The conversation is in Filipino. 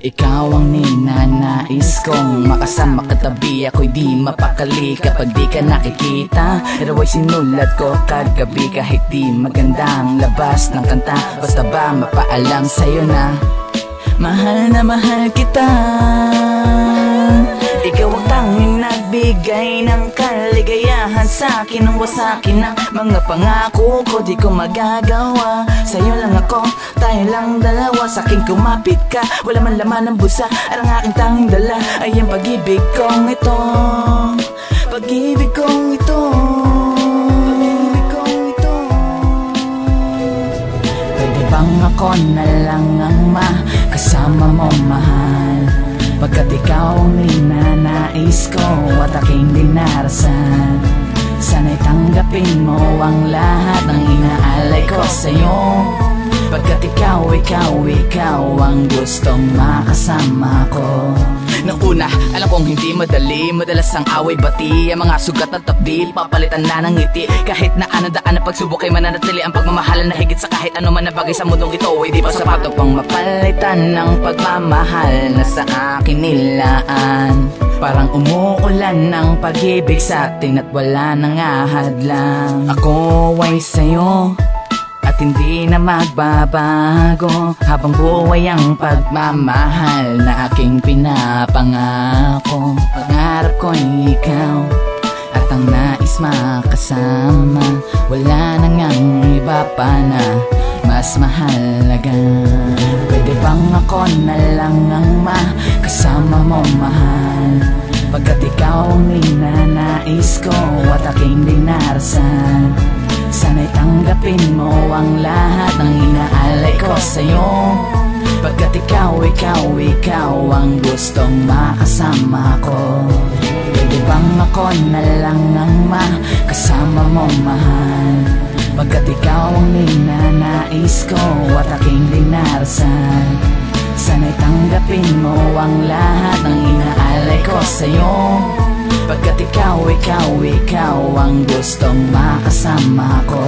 Ikaw ang ninanais kong makasama katabi. Ako'y di mapakali kapag di ka nakikita. Pero ay sinulat ko kagabi kahit di magandang labas ng kanta Basta ba mapaalam sa'yo na Mahal na mahal kita. Ikaw ang tanging nagbigay ng kaligayahan sa akin Nung wasakin ang mga pangako ko Di ko magagawa. Sa'yo lang ako, tayo lang dalawa. Sa akin kumapit ka, wala man laman ng busa At ang aking tanging dala ay ang pag-ibig kong ito. Pag-ibig kong ito. Pwede bang ako na lang ang makasama mo mahal? Pagkat ikaw ang ninanais ko at aking dinarasan tanggapin mo ang lahat ng inaalay ko sa'yo. Pagkat ikaw, ikaw, ikaw ang gustong makasama ko. Noong una, alam kong hindi madali. Madalas ang away bati. Ang mga sugat at tapdil Papalitan na ng ngiti. Kahit na ano daan na pagsubok ay mananatili. Ang pagmamahalan na higit sa kahit ano man na bagay sa mundong ito Ay di pa sapat. Upang mapalitan ng pagmamahal Na sa akin nilaan Parang umuulan ng pag-ibig sa atin At wala nang ahadlang Ako ay sa'yo at hindi na magbabago. Habang buhay ang pagmamahal na aking pinapangako. Pangarap ko'y ikaw at ang nais makasama. Wala na ngang iba pa na mas mahalaga. Pwede bang ako na lang ang makasama mo mahal. Pagkat ikaw ang ninanais ko at aking dinarasan Sana'y tanggapin mo ang lahat ng inaalay ko sa'yo. Pagkat ikaw, ikaw, ikaw ang gustong makasama ko. Pwede bang ako na lang ang makasama mo mahal? Pagkat ikaw ang ninanais ko at aking dinarasan Sana'y tanggapin mo ang lahat ng inaalay ko sa'yo Pagkat ikaw, ikaw, ikaw ang gustong makasama ko